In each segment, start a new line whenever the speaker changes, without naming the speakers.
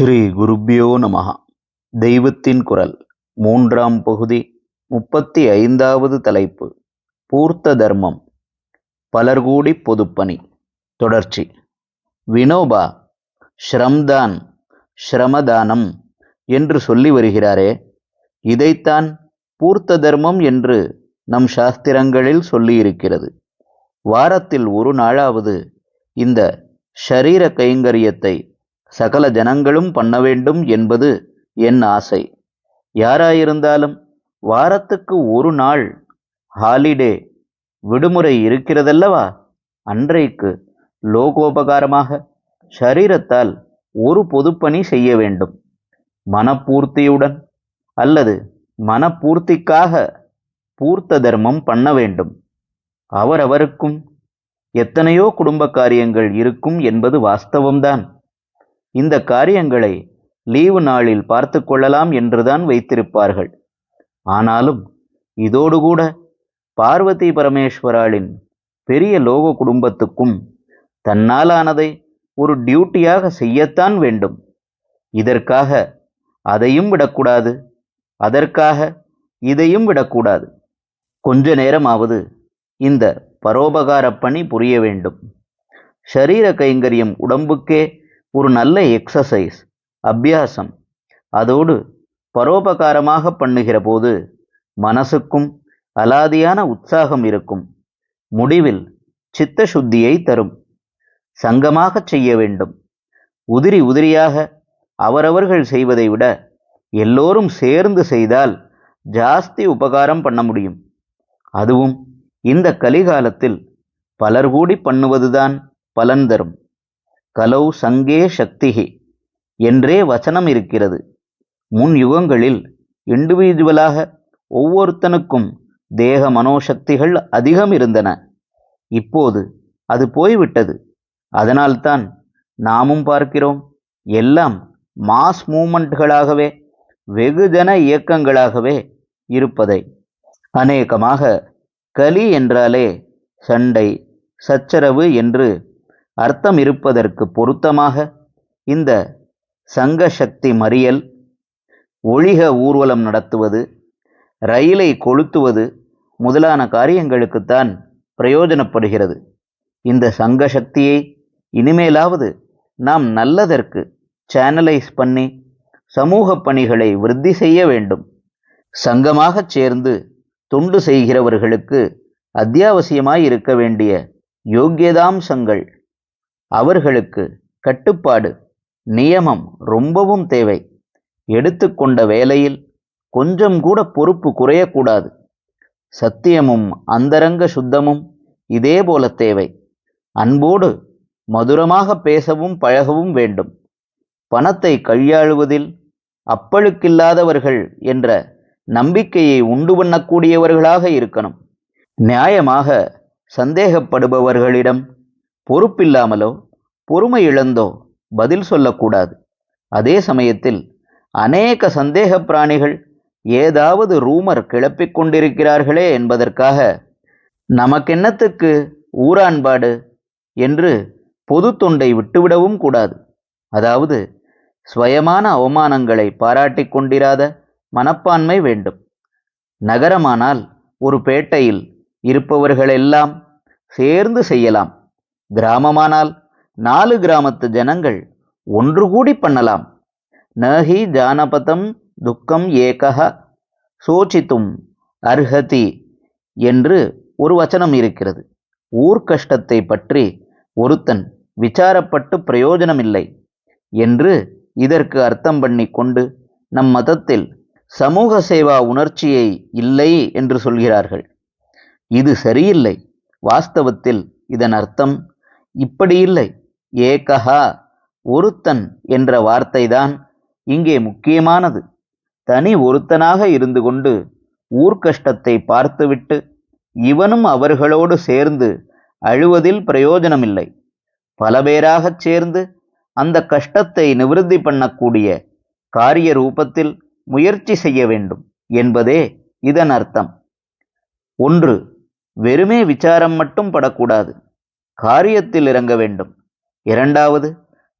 ஸ்ரீ குருப்பியோ நமஹா. தெய்வத்தின் குரல் மூன்றாம் பகுதி முப்பத்தி ஐந்தாவது தலைப்பு பூர்த்த தர்மம் பலர்கூடி பொதுப்பணி தொடர்ச்சி. வினோபா ஸ்ரம்தான் ஸ்ரமதானம் என்று சொல்லி வருகிறாரே இதைத்தான் பூர்த்த தர்மம் என்று நம் சாஸ்திரங்களில் சொல்லியிருக்கிறது. வாரத்தில் ஒரு நாளாவது இந்த ஷரீர கைங்கரியத்தை சகல ஜனங்களும் பண்ண வேண்டும் என்பது என் ஆசை. யாராயிருந்தாலும் வாரத்துக்கு ஒரு நாள் ஹாலிடே விடுமுறை இருக்கிறதல்லவா? அன்றைக்கு லோகோபகாரமாக ஷரீரத்தால் ஒரு பொதுப்பணி செய்ய வேண்டும். மனப்பூர்த்தியுடன் அல்லது மனப்பூர்த்திக்காக பூர்த்த தர்மம் பண்ண வேண்டும். அவரவருக்கும் எத்தனையோ குடும்ப காரியங்கள் இருக்கும் என்பது வாஸ்தவம்தான். இந்த காரியங்களை லீவு நாளில் பார்த்து கொள்ளலாம் என்றுதான் வைத்திருப்பார்கள். ஆனாலும் இதோடு கூட பார்வதி பரமேஸ்வராளின் பெரிய லோக குடும்பத்துக்கும் தன்னாலானதை ஒரு டியூட்டியாக செய்யத்தான் வேண்டும். இதற்காக அதையும் விடக்கூடாது அதற்காக இதையும் விடக்கூடாது. கொஞ்ச நேரமாவது இந்த பரோபகார பணி புரிய வேண்டும். ஷரீர கைங்கரியம் உடம்புக்கே ஒரு நல்ல எக்ஸசைஸ் அபியாசம். அதோடு பரோபகாரமாக பண்ணுகிற போது மனசுக்கும் அலாதியான உற்சாகம் இருக்கும். முடிவில் சித்த சுத்தியை தரும். சங்கமாக செய்ய வேண்டும். உதிரி உதிரியாக அவரவர்கள் செய்வதை விட எல்லோரும் சேர்ந்து செய்தால் ஜாஸ்தி உபகாரம் பண்ண முடியும். அதுவும் இந்த கலிகாலத்தில் பலர் கூடி பண்ணுவதுதான் பலன் தரும். கலௌ சங்கே சக்திகி என்றே வசனம் இருக்கிறது. முன் யுகங்களில் இண்டிவிஜுவலாக ஒவ்வொருத்தனுக்கும் தேக மனோசக்திகள் அதிகம் இருந்தன. இப்போது அது போய்விட்டது. அதனால்தான் நாமும் பார்க்கிறோம் எல்லாம் மாஸ் மூமெண்ட்களாகவே வெகுஜன இயக்கங்களாகவே இருப்பதை. அநேகமாக கலி என்றாலே சண்டை சச்சரவு என்று அர்த்தம் இருப்பதற்கு பொருத்தமாக இந்த சங்க சக்தி மறியல் ஒழிக ஊர்வலம் நடத்துவது ரயிலை கொளுத்துவது முதலான காரியங்களுக்குத்தான் பிரயோஜனப்படுகிறது. இந்த சங்க சக்தியை இனிமேலாவது நாம் நல்லதற்கு சேனலைஸ் பண்ணி சமூக பணிகளை விருத்தி செய்ய வேண்டும். சங்கமாகச் சேர்ந்து தொண்டு செய்கிறவர்களுக்கு அத்தியாவசியமாய் இருக்க வேண்டிய யோக்கியதாம்சங்கள் அவர்களுக்கு கட்டுப்பாடு நியமம் ரொம்பவும் தேவை. எடுத்துக்கொண்ட வேலையில் கொஞ்சம் கூட பொறுப்பு குறையக்கூடாது. சத்தியமும் அந்தரங்க சுத்தமும் இதே போல தேவை. அன்போடு மதுரமாக பேசவும் பழகவும் வேண்டும். பணத்தை கையாளுவதில் அப்பழுக்கில்லாதவர்கள் என்ற நம்பிக்கையை உண்டு பண்ணக்கூடியவர்களாக இருக்கணும். நியாயமாக சந்தேகப்படுபவர்களிடம் பொறுப்பில்லாமலோ பொறுமை இழந்தோ பதில் சொல்லக்கூடாது. அதே சமயத்தில் அநேக சந்தேக பிராணிகள் ஏதாவது ரூமர் கிளப்பிக் கொண்டிருக்கிறார்களே என்பதற்காக நமக்கென்னத்துக்கு ஊரான்பாடு என்று பொது தொண்டை விட்டுவிடவும் கூடாது. அதாவது ஸ்வயமான அவமானங்களை பாராட்டிக் கொண்டிராத மனப்பான்மை வேண்டும். நகரமானால் ஒரு பேட்டையில் இருப்பவர்களெல்லாம் சேர்ந்து செய்யலாம். கிராமமானால் நாலு கிராமத்து ஜனங்கள் ஒன்று கூடி பண்ணலாம். நஹி ஜானபதம் துக்கம் ஏகஹ சோச்சித்தும் அர்ஹதி என்று ஒரு வச்சனம் இருக்கிறது. ஊர்கஷ்டத்தை பற்றி ஒருத்தன் விசாரப்பட்டு பிரயோஜனமில்லை என்று இதற்கு அர்த்தம் பண்ணி கொண்டு நம் மதத்தில் சமூக சேவா உணர்ச்சியை இல்லை என்று சொல்கிறார்கள். இது சரியில்லை. வாஸ்தவத்தில் இதன் அர்த்தம் இப்படி இல்லை. ஏகஹா ஒருத்தன் என்ற வார்த்தைதான் இங்கே முக்கியமானது. தனி ஒருத்தனாக இருந்து கொண்டு ஊர்க்கஷ்டத்தை பார்த்துவிட்டு இவனும் அவர்களோடு சேர்ந்து அழுவதில் பிரயோஜனமில்லை. பல பேராகச் சேர்ந்து அந்த கஷ்டத்தை நிவிருத்தி பண்ணக்கூடிய காரிய ரூபத்தில் முயற்சி செய்ய வேண்டும் என்பதே இதன் அர்த்தம். ஒன்று வெறுமே விசாரம் மட்டும் படக்கூடாது. காரியத்தில் இறங்க வேண்டும். இரண்டாவது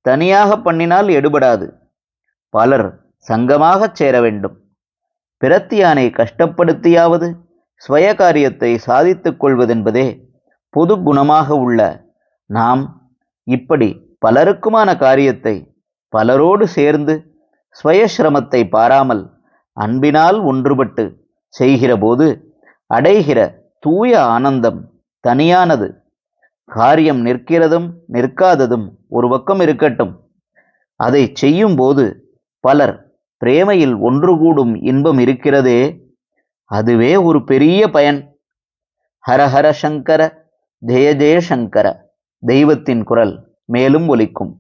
தனியாக பண்ணினால் எடுபடாது. பலர் சங்கமாகச் சேர வேண்டும். பிரத்தியானை கஷ்டப்படுத்தியாவது ஸ்வய காரியத்தை சாதித்துக் கொள்வதென்பதே பொது குணமாக உள்ள நாம் இப்படி பலருக்குமான காரியத்தை பலரோடு சேர்ந்து ஸ்வயசிரமத்தை பாராமல் அன்பினால் ஒன்றுபட்டு செய்கிறபோது அடைகிற தூய ஆனந்தம் தனியானது. காரியம் நிற்கிறதும் நிற்காததும் ஒரு பக்கம் இருக்கட்டும். அதை செய்யும்போது பலர் பிரேமையில் ஒன்று கூடும் இன்பம் இருக்கிறதே. அதுவே ஒரு பெரிய பயன். ஹரஹர சங்கர ஜெய ஜெயசங்கர தெய்வத்தின் குரல் மேலும் ஒலிக்கும்.